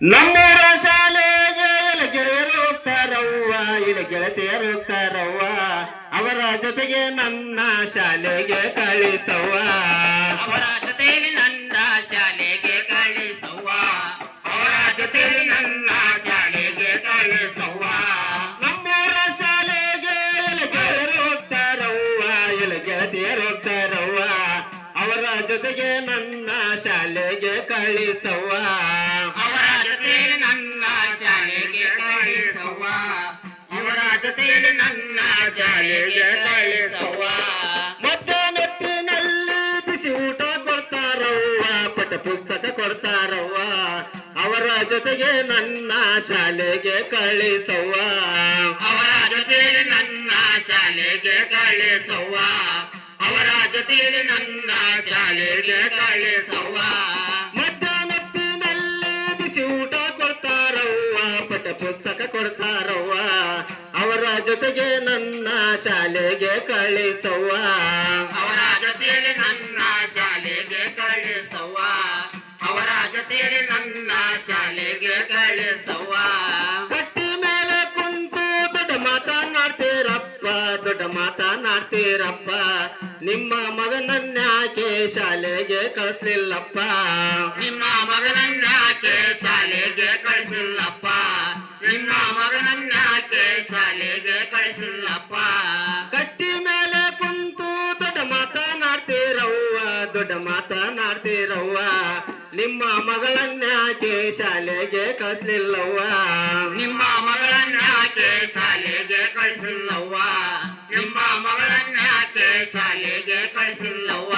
ನಮ್ಮೂರ ಶಾಲೆಗೆ ಗೆಳೆಯರು ಹೋಗ್ತಾರವ್ವ ಇಲ್ಲಿ ಗೆಳತಿಯರು ಹೋಗ್ತಾರವ್ವ ಅವರ ಜೊತೆಗೆ ನನ್ನ ಶಾಲೆಗೆ ಕಳಿಸವ್ವ. ಅವರ ಜೊತೆಯಲ್ಲಿ ನನ್ನ ಶಾಲೆಗೆ ಕಳಿಸವ್ವ. ಅವರ ಜೊತೆಯಲ್ಲಿ ನನ್ನ ಶಾಲೆಗೆ ಕಳಿಸವ್ವ. ನಮ್ಮೂರ ಶಾಲೆಗೆ ಗೆಳೆಯರು ಹೋಗ್ತಾರವ್ವ ಇಲ್ಲಿ ಗೆಳತಿಯರು ಹೋಗ್ತಾರವ್ವ ಅವರ ಜೊತೆಗೆ ನನ್ನ ಶಾಲೆಗೆ ಕಳಿಸವ್ವ. ಜೊತೆಯಲ್ಲಿ ನನ್ನ ಶಾಲೆಗೆ ಕಳಿಸುವ ಮಧ್ಯಾಹ್ನೊತ್ತಿನಲ್ಲಿ ಬಿಸಿ ಊಟ ಕೊಡ್ತಾರವ್ವ ಪಠ ಪುಸ್ತಕ ಕೊಡ್ತಾರವ್ವ. ಅವರ ಜೊತೆಗೆ ನನ್ನ ಶಾಲೆಗೆ ಕಳಿಸವ್ವ. ಅವರ ಜೊತೆಯಲ್ಲಿ ನನ್ನ ಶಾಲೆಗೆ ಕಳಿಸವ್ವ. ಅವರ ಜೊತೆಯಲ್ಲಿ ನನ್ನ ಶಾಲೆಗೆ ಕಳಿಸವ್ವ. ಮಧ್ಯಾಹ್ನೊತ್ತಿನಲ್ಲಿ ಬಿಸಿ ಊಟ ಕೊಡ್ತಾರವ್ವ ಪಠ ಪುಸ್ತಕ ಕೊಡ್ತಾರವ್ವ. ಜೊತೆಗೆ ನನ್ನ ಶಾಲೆಗೆ ಕಳಿಸವ್ವ. ಅವರ ಜೊತೆಯಲ್ಲಿ ನನ್ನ ಶಾಲೆಗೆ ಕಳಿಸುವ ಅವರ ಜೊತೆಯಲ್ಲಿ ನನ್ನ ಶಾಲೆಗೆ ಕಳಿಸುವ ಕಟ್ಟಿ ಮೇಲೆ ಕುಂತು ದೊಡ್ಡ ಮಾತನಾಡ್ತೀರಪ್ಪ ದೊಡ್ಡ ಮಾತನಾಡ್ತೀರಪ್ಪ. ನಿಮ್ಮ ಮಗನನ್ಯಾಕೆ ಶಾಲೆಗೆ ಕಳಿಸ್ಲಿಲ್ಲಪ್ಪ? ನಿಮ್ಮ ಮಗನನ್ನಾಕೆ ಶಾಲೆಗೆ ಕಳಿಸಿಲ್ಲಪ್ಪ. ಕಟ್ಟಿ ಮೇಲೆ ಕುಂತು ದೊಡ್ಡ ಮಾತನಾಡ್ತೀರವ್ವ ದೊಡ್ಡ ಮಾತನಾಡ್ತೀರವ್ವ. ನಿಮ್ಮ ಮಗಳನ್ನಾಕೆ ಶಾಲೆಗೆ ಕಳಿಸ್ಲಿಲ್ಲವ್ವ. ನಿಮ್ಮ ಮಗಳನ್ನಾಕೆ ಶಾಲೆಗೆ ಕಳಿಸಿಲ್ಲವ್ವ. ನಿಮ್ಮ ಮಗಳನ್ನಾಕೆ ಶಾಲೆಗೆ ಕಳಿಸಿಲ್ಲವ್ವ.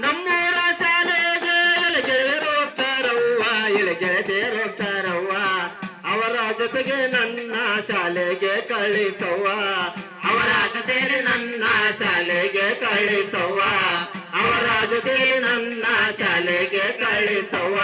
ನಮ್ಮೂರ ಶಾಲೆಗೆ ಇಳಿಗೆ ರೋಗ್ತಾರವ್ವ ಹೋಗ್ತಾರವ್ವ ರೋಗ್ತಾರ ಜೊತೆಗೆ ನನ್ನ ಶಾಲೆಗೆ ಕಳಿಸವ್ವ. ಅವರ ಜೊತೆಯಲ್ಲಿ ನನ್ನ ಶಾಲೆಗೆ ಕಳಿಸವ್ವ. ಅವರ ಜೊತೆ ನನ್ನ ಶಾಲೆಗೆ ಕಳಿಸವ್ವ.